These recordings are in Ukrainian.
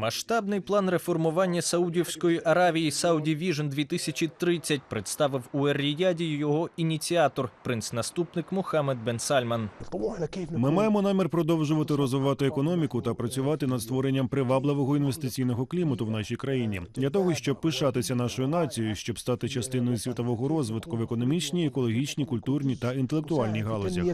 Масштабний план реформування Саудівської Аравії Saudi Vision 2030 представив у Ер-Ріяді його ініціатор, принц-наступник Мухаммед Бен Сальман. Ми маємо намір продовжувати розвивати економіку та працювати над створенням привабливого інвестиційного клімату в нашій країні для того, щоб пишатися нашою нацією, щоб стати частиною світового розвитку в економічній, екологічній, культурній та інтелектуальній галузях.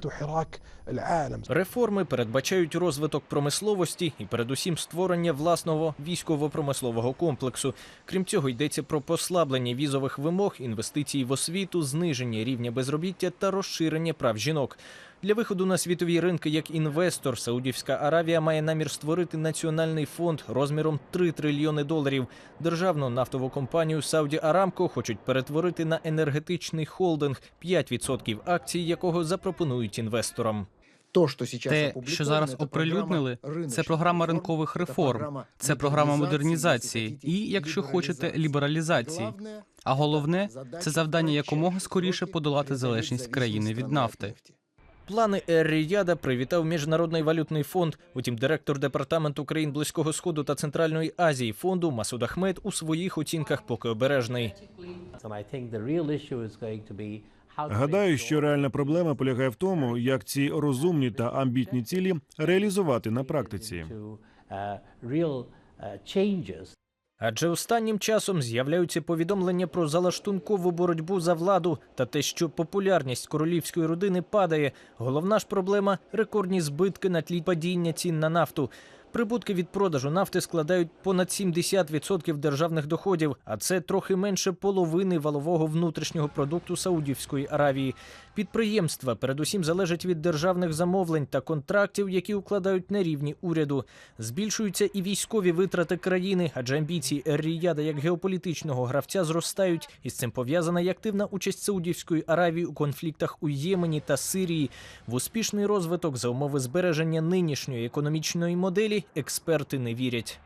Реформи передбачають розвиток промисловості і, передусім, створення власного військово-промислового комплексу. Крім цього, йдеться про послаблення візових вимог, інвестиції в освіту, зниження рівня безробіття та розширення прав жінок. Для виходу на світові ринки як інвестор Саудівська Аравія має намір створити національний фонд розміром 3 трильйони доларів. Державну нафтову компанію Сауді Арамко хочуть перетворити на енергетичний холдинг, 5% акцій якого запропонують інвесторам. То, що сейчас Те, що зараз оприлюднили, це програма ринкових реформ, це програма модернізації, і, якщо хочете, лібералізації. лібералізації. А головне це завдання якомога скоріше подолати залежність країни від нафти. Плани Ер-Ріяда привітав Міжнародний валютний фонд. Утім, директор департаменту країн Близького Сходу та Центральної Азії фонду Масуд Ахмед у своїх оцінках поки обережний. Гадаю, що реальна проблема полягає в тому, як ці розумні та амбітні цілі реалізувати на практиці. Адже останнім часом з'являються повідомлення про залаштункову боротьбу за владу та те, що популярність королівської родини падає. Головна ж проблема рекордні збитки на тлі падіння цін на нафту. Прибутки від продажу нафти складають понад 70% державних доходів, а це трохи менше половини валового внутрішнього продукту Саудівської Аравії. Підприємства передусім залежать від державних замовлень та контрактів, які укладають на рівні уряду. Збільшуються і військові витрати країни, адже амбіції Ер-Ріяда як геополітичного гравця зростають. І з цим пов'язана й активна участь Саудівської Аравії у конфліктах у Ємені та Сирії. В успішний розвиток за умови збереження нинішньої економічної моделі експерти не вірять.